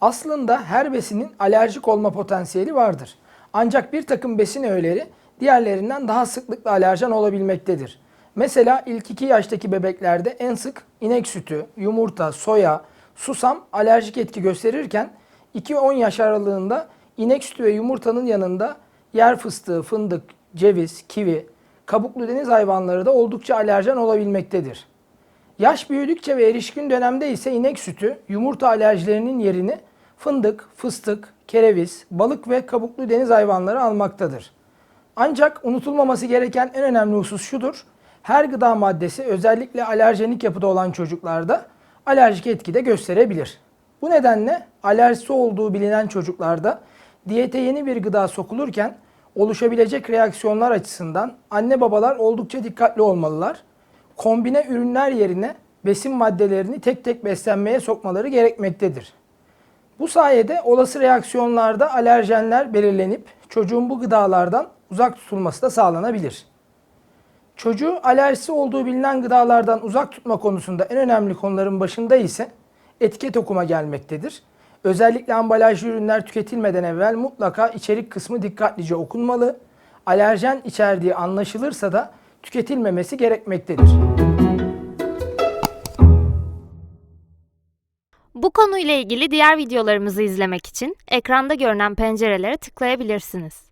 Aslında her besinin alerjik olma potansiyeli vardır. Ancak bir takım besin öğeleri diğerlerinden daha sıklıkla alerjen olabilmektedir. Mesela ilk 2 yaştaki bebeklerde en sık inek sütü, yumurta, soya, susam alerjik etki gösterirken 2-10 yaş aralığında inek sütü ve yumurtanın yanında yer fıstığı, fındık, ceviz, kivi, kabuklu deniz hayvanları da oldukça alerjen olabilmektedir. Yaş büyüdükçe ve erişkin dönemde ise inek sütü, yumurta alerjilerinin yerini fındık, fıstık, kereviz, balık ve kabuklu deniz hayvanları almaktadır. Ancak unutulmaması gereken en önemli husus şudur. Her gıda maddesi özellikle alerjenik yapıda olan çocuklarda alerjik etki de gösterebilir. Bu nedenle alerjisi olduğu bilinen çocuklarda diyete yeni bir gıda sokulurken oluşabilecek reaksiyonlar açısından anne babalar oldukça dikkatli olmalılar. Kombine ürünler yerine besin maddelerini tek tek beslenmeye sokmaları gerekmektedir. Bu sayede olası reaksiyonlarda alerjenler belirlenip çocuğun bu gıdalardan uzak tutulması da sağlanabilir. Çocuğu alerjisi olduğu bilinen gıdalardan uzak tutma konusunda en önemli konuların başında ise etiket okuma gelmektedir. Özellikle ambalajlı ürünler tüketilmeden evvel mutlaka içerik kısmı dikkatlice okunmalı. Alerjen içerdiği anlaşılırsa da tüketilmemesi gerekmektedir. Bu konuyla ilgili diğer videolarımızı izlemek için ekranda görünen pencerelere tıklayabilirsiniz.